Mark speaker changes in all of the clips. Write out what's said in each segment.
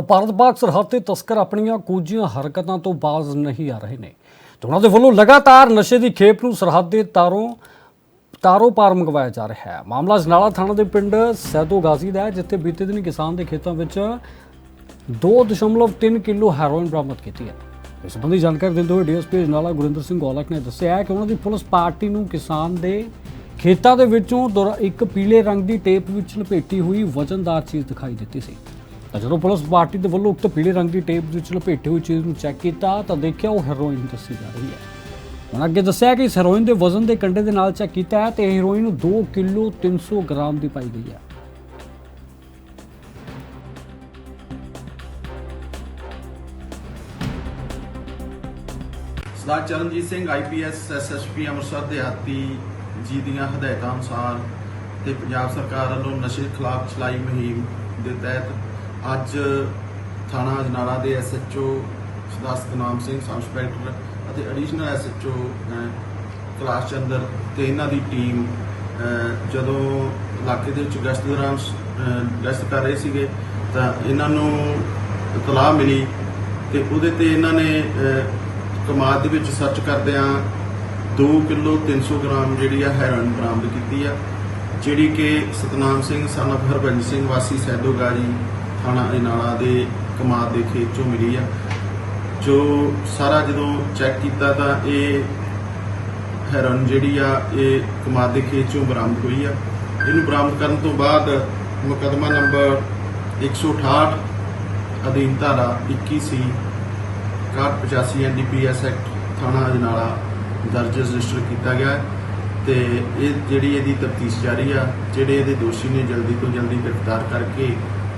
Speaker 1: ਭਾਰਤ-ਪਾਕ ਸਰਹੱਦ ਤੇ ਤਸਕਰ ਆਪਣੀਆਂ ਕੁਝੀਆਂ ਹਰਕਤਾਂ ਤੋਂ ਬਾਜ਼ ਨਹੀਂ ਆ ਰਹੇ ਨੇ। ਤੇ ਉਹਨਾਂ ਦੇ ਵੱਲੋਂ ਲਗਾਤਾਰ ਨਸ਼ੇ ਦੀ ਖੇਪ ਨੂੰ ਸਰਹੱਦ ਦੇ ਤਾਰੋਂ, ਤਾਰੋ ਪਾਰ ਮੰਗਵਾਇਆ ਜਾ ਰਿਹਾ ਹੈ। ਮਾਮਲਾ ਜਨਾਲਾ ਥਾਣਾ ਦੇ ਪਿੰਡ ਸੈਦੋ ਗਾਜ਼ੀ ਦਾ ਹੈ, ਜਿੱਥੇ ਬੀਤੇ ਦਿਨ ਕਿਸਾਨ ਦੇ ਖੇਤਾਂ ਵਿੱਚ 2.3 ਕਿਲੋ ਹੈਰੋਇਨ ਬਰਾਮਦ ਕੀਤੀ ਹੈ। ਇਸ ਸੰਬੰਧੀ ਜਾਣਕਾਰੀ ਦਿੰਦੇ ਹੋਏ ਡੀਐਸਪੀ ਜਨਾਲਾ ਗੁਰਿੰਦਰ ਸਿੰਘ ਗੋਲਕ ਨੇ ਦੱਸਿਆ ਹੈ ਕਿ ਉਹਨਾਂ ਦੀ ਪੁਲਿਸ ਪਾਰਟੀ ਨੂੰ ਕਿਸਾਨ ਦੇ ਖੇਤਾਂ ਦੇ ਵਿੱਚੋਂ ਦੁਰ- ਇੱਕ ਪੀਲੇ ਰੰਗ ਦੀ ਟੇਪ ਵਿੱਚ ਲਪੇਟੀ ਹੋਈ ਵਜ਼ਨਦਾਰ ਚੀਜ਼ ਦਿਖਾਈ ਦਿੱਤੀ ਸੀ। ਜਦੋਂ ਪੁਲਿਸ ਪਾਰਟੀ ਦੇ ਵੱਲੋਂ ਉਕਤ ਪੀਲੇ ਰੰਗ ਦੀ ਟੇਪ ਵਿੱਚ ਲਪੇਟੀ ਹੋਈ ਚੀਜ਼ ਨੂੰ ਚੈੱਕ ਕੀਤਾ ਤਾਂ ਦੇਖਿਆ ਉਹ ਹੈਰੋਇਨ ਦੱਸੀ ਜਾ ਰਹੀ ਹੈ। ਉਹਨਾਂ ਅੱਗੇ ਦੱਸਿਆ ਕਿ ਇਸ ਹੈਰੋਇਨ ਦੇ ਵਜ਼ਨ ਦੇ ਕੰਡੇ ਦੇ ਨਾਲ ਚੈੱਕ ਕੀਤਾ ਹੈ ਤੇ ਇਹ ਹੈਰੋਇਨ 2 ਕਿਲੋ 300 ਗ੍ਰਾਮ ਦੀ ਪਾਈ ਗਈ ਹੈ।
Speaker 2: ਸਰਦਾਰ ਚਰਨਜੀਤ ਸਿੰਘ ਆਈਪੀਐਸ ਐਸਐਸਪੀ ਅੰਮ੍ਰਿਤਸਰ ਦੇ ਜੀ ਦੀਆਂ ਹਦਾਇਤਾਂ ਅਨੁਸਾਰ ਤੇ ਪੰਜਾਬ ਸਰਕਾਰ ਵੱਲੋਂ ਨਸ਼ੇ ਖਿਲਾਫ ਚਲਾਈ ਮੁਹਿੰਮ ਦੇ ਤਹਿਤ ਅੱਜ ਥਾਣਾ ਅਜਨਾਲਾ ਦੇ SHO Sardar Satnam Singh sub inspector ਅਤੇ ਐਡੀਸ਼ਨਲ ਐਸਐਚਓ ਕਲਾਸ ਚੰਦਰ ਤੇ ਇਹਨਾਂ ਦੀ ਟੀਮ ਜਦੋਂ ਇਲਾਕੇ ਦੇ ਵਿੱਚ ਗਸ਼ਤ ਦੌਰਾਨ ਗਸ਼ਤ ਕਰ ਰਹੇ ਸੀਗੇ, ਤਾਂ ਇਹਨਾਂ ਨੂੰ ਇਤਲਾਹ ਮਿਲੀ ਤੇ ਉਹਦੇ ਤੇ ਇਹਨਾਂ ਨੇ ਕਮਾਦ ਦੇ ਵਿੱਚ ਸਰਚ ਕਰਦਿਆਂ 2 ਕਿਲੋ 300 ਗ੍ਰਾਮ ਜਿਹੜੀ ਆ ਹੈਰੋਇਨ ਬਰਾਮਦ ਕੀਤੀ ਆ, ਜਿਹੜੀ ਕਿ ਸਤਨਾਮ ਸਿੰਘ, ਸਨ of ਹਰਬੰਜ ਸਿੰਘ, ਵਾਸੀ ਸੈਦੋਗਾਰੀ ਥਾਣਾ ਅਜਨਾਲਾ ਦੇ ਕਮਾਦ ਦੇ ਖੇਤ ਚੋਂ ਮਿਲੀ ਆ। ਜੋ ਸਾਰਾ ਜਦੋਂ ਚੈੱਕ ਕੀਤਾ ਤਾਂ ਇਹ ਹੈਰੋਇਨ ਜਿਹੜੀ ਆ, ਇਹ ਕਮਾਦ ਦੇ ਖੇਤ ਚੋਂ ਬਰਾਮਦ ਹੋਈ ਆ। ਇਹਨੂੰ ਬਰਾਮਦ ਕਰਨ ਤੋਂ ਬਾਅਦ ਮੁਕੱਦਮਾ ਨੰਬਰ 168 ਅਧੀਨ ਧਾਰਾ 21 ਸੀ 6185 ਐਨਡੀਪੀਐਸ ਐਕਟ ਥਾਣਾ ਅਜਨਾਲਾ ਦਰਜ ਰਜਿਸਟਰ ਕੀਤਾ ਗਿਆ ਹੈ ਤੇ ਇਹ ਜਿਹੜੀ ਇਹਦੀ ਤਫਤੀਸ਼ ਜਾਰੀ ਆ, ਜਿਹੜੇ ਇਹਦੇ ਦੋਸ਼ੀ ਨੇ ਜਲਦੀ ਤੋਂ ਜਲਦੀ ਗ੍ਰਿਫਤਾਰ ਕਰਕੇ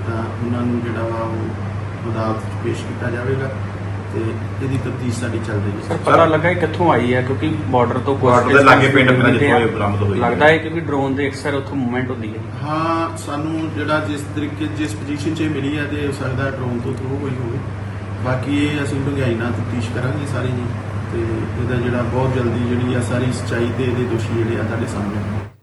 Speaker 2: ਤਾਂ ਉਹਨਾਂ ਨੂੰ ਜਿਹੜਾ ਵਾ ਉਹ ਅਦਾਲਤ 'ਚ ਪੇਸ਼ ਕੀਤਾ ਜਾਵੇਗਾ ਤੇ ਇਹਦੀ ਤਫਤੀਸ਼ ਸਾਡੀ ਚੱਲ ਰਹੀ ਹੈ।
Speaker 3: ਸਰ ਪਤਾ ਲੱਗਾ ਇਹ ਕਿੱਥੋਂ ਆਈ ਹੈ? ਕਿਉਂਕਿ ਬਾਰਡਰ ਤੋਂ ਕੁਝ
Speaker 4: Border ਦੇ ਲਾਗੇ ਪਿੰਡ ਮੇਰਾ ਜਿੱਥੋਂ ਇਹ ਬਰਾਮਦ ਹੋਈ ਹੈ।
Speaker 3: ਲੱਗਦਾ ਹੈ ਕਿਉਂਕਿ ਡਰੋਨ ਦੇ ਅਕਸਰ ਉੱਥੋਂ ਮੂਵਮੈਂਟ ਹੁੰਦੀ ਹੈ।
Speaker 2: ਹਾਂ ਸਾਨੂੰ ਜਿਹੜਾ ਜਿਸ ਤਰੀਕੇ ਜਿਸ ਪੋਜੀਸ਼ਨ 'ਚ ਇਹ ਮਿਲੀ ਹੈ ਤੇ ਹੋ ਸਕਦਾ ਡਰੋਨ ਤੋਂ ਥਰੂ ਹੋਈ ਹੋਵੇ। ਬਾਕੀ ਇਹ ਅਸੀਂ ਡੂੰਘਾਈ ਨਾਲ ਤਫਤੀਸ਼ ਕਰਾਂਗੇ ਸਾਰੀ ਜੀ ਤੇ ਇਹਦਾ ਜਿਹੜਾ ਬਹੁਤ ਜਲਦੀ ਜਿਹੜੀ ਆ ਸਾਰੀ ਸੱਚਾਈ ਤੇ ਇਹਦੇ ਦੋਸ਼ੀ ਜਿਹੜੇ ਆ ਤੁਹਾਡੇ ਸਾਹਮਣੇ। ਆਉਣਗੇ।